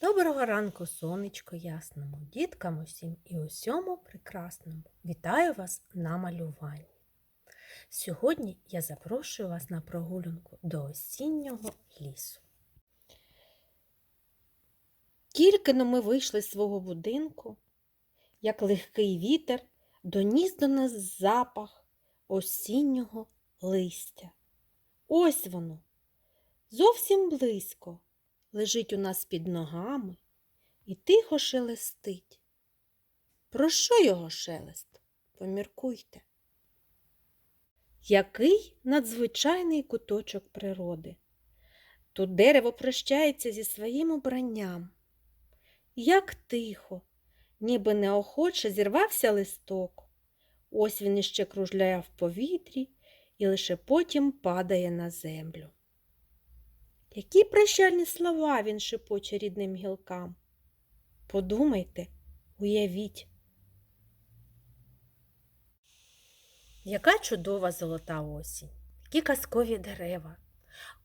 Доброго ранку, сонечко ясному, діткам усім і усьому прекрасному. Вітаю вас на малюванні. Сьогодні я запрошую вас на прогулянку до осіннього лісу. Тільки но ми вийшли з свого будинку, як легкий вітер доніс до нас запах осіннього листя. Ось воно, зовсім близько лежить у нас під ногами і тихо шелестить. Про що його шелест? Поміркуйте. Який надзвичайний куточок природи. Тут дерево прощається зі своїм обранням. Як тихо, ніби неохоче зірвався листок. Ось він іще кружляє в повітрі і лише потім падає на землю. Які прощальні слова він шепоче рідним гілкам. Подумайте, уявіть. Яка чудова золота осінь, які казкові дерева.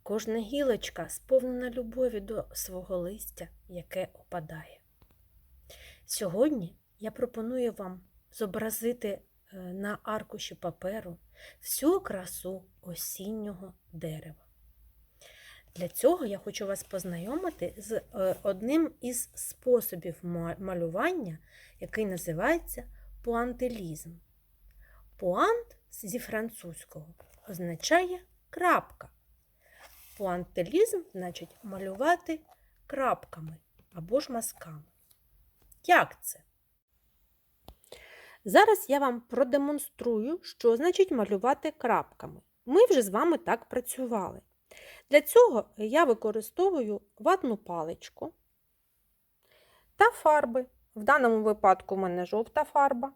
Кожна гілочка сповнена любові до свого листя, яке опадає. Сьогодні я пропоную вам зобразити е, на аркуші паперу всю красу осіннього дерева. Для цього я хочу вас познайомити з е, одним із способів малювання, який називається пуантилізм. Пуант зі французького означає крапка. Пуантилізм значить малювати крапками або ж мазками. Як це? Зараз я вам продемонструю, що значить малювати крапками. Ми вже з вами так працювали. Для цього я використовую ватну паличку та фарби. В даному випадку в мене жовта фарба.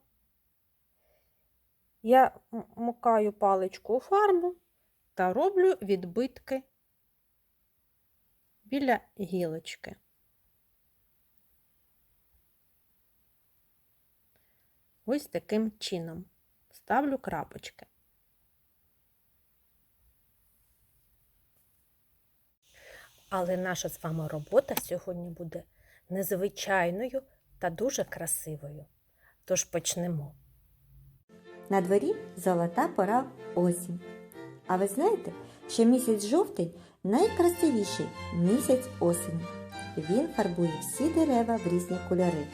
Я м- мукаю паличку у фарбу та роблю відбитки біля гілочки. Ось таким чином ставлю крапочки. Але наша з вами робота сьогодні буде незвичайною та дуже красивою. Тож почнемо. На дворі золота пора осінь. А ви знаєте, що місяць жовтий найкрасивіший місяць осені. Він фарбує всі дерева в різні кольори: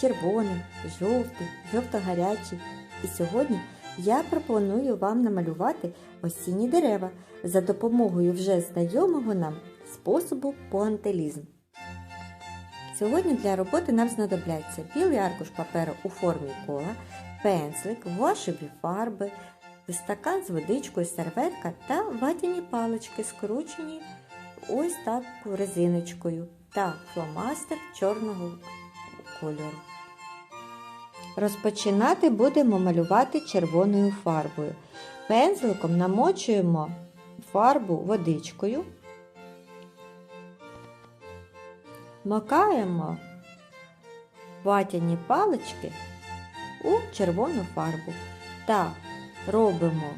червоний, жовтий, жовто-гарячий. І сьогодні я пропоную вам намалювати осінні дерева за допомогою вже знайомого нам способу пуантилізм. Сьогодні для роботи нам знадобляться білий аркуш паперу у формі кола, пензлик, гуашеві фарби, стакан з водичкою, серветка та ватяні палички, скручені ось так резиночкою та фломастер чорного кольору. Розпочинати будемо малювати червоною фарбою. Пензликом намочуємо фарбу водичкою, макаємо ватяні палички у червону фарбу та робимо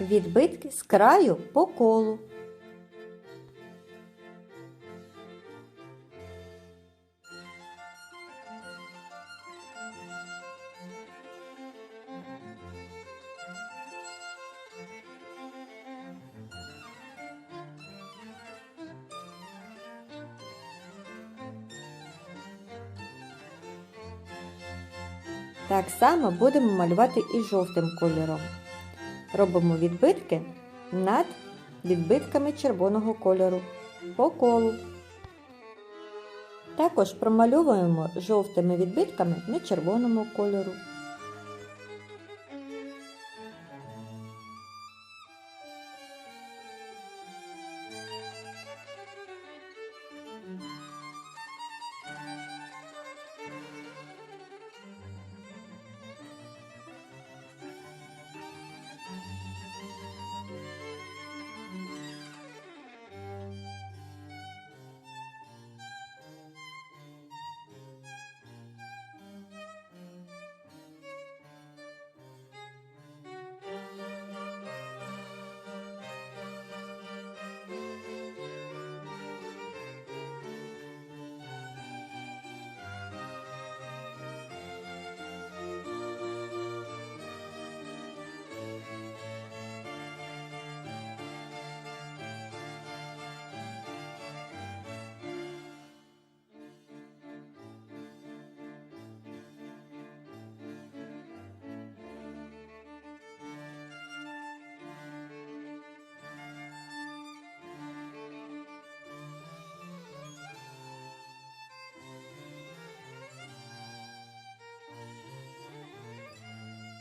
відбитки з краю по колу. Так само будемо малювати і жовтим кольором. Робимо відбитки над відбитками червоного кольору по колу. Також промальовуємо жовтими відбитками на червоному кольору.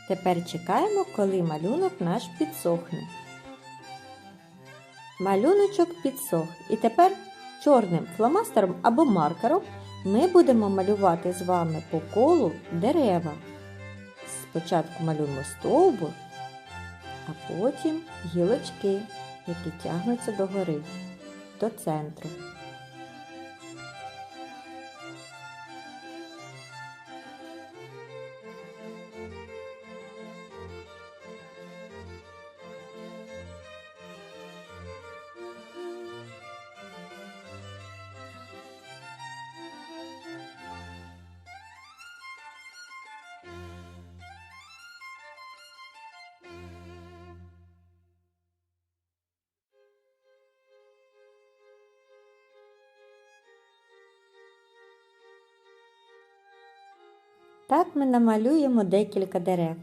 Тепер чекаємо, коли малюнок наш підсохне. Малюночок підсох. І тепер чорним фломастером або маркером ми будемо малювати з вами по колу дерева. Спочатку малюємо стовбур, а потім гілочки, які тягнуться догори, до центру. Так ми намалюємо декілька дерев.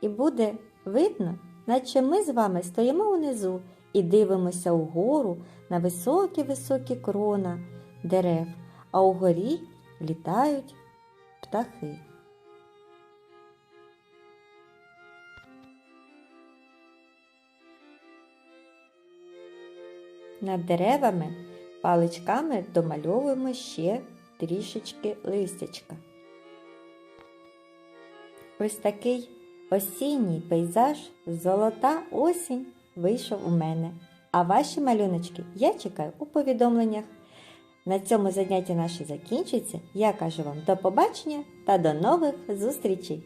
І буде видно, наче ми з вами стоїмо унизу і дивимося угору на високі-високі крона дерев, а угорі літають птахи. Над деревами паличками домальовуємо ще трішечки листячка. Ось такий осінній пейзаж, золота осінь вийшов у мене. А ваші малюночки я чекаю у повідомленнях. На цьому заняття наше закінчиться. Я кажу вам до побачення та до нових зустрічей!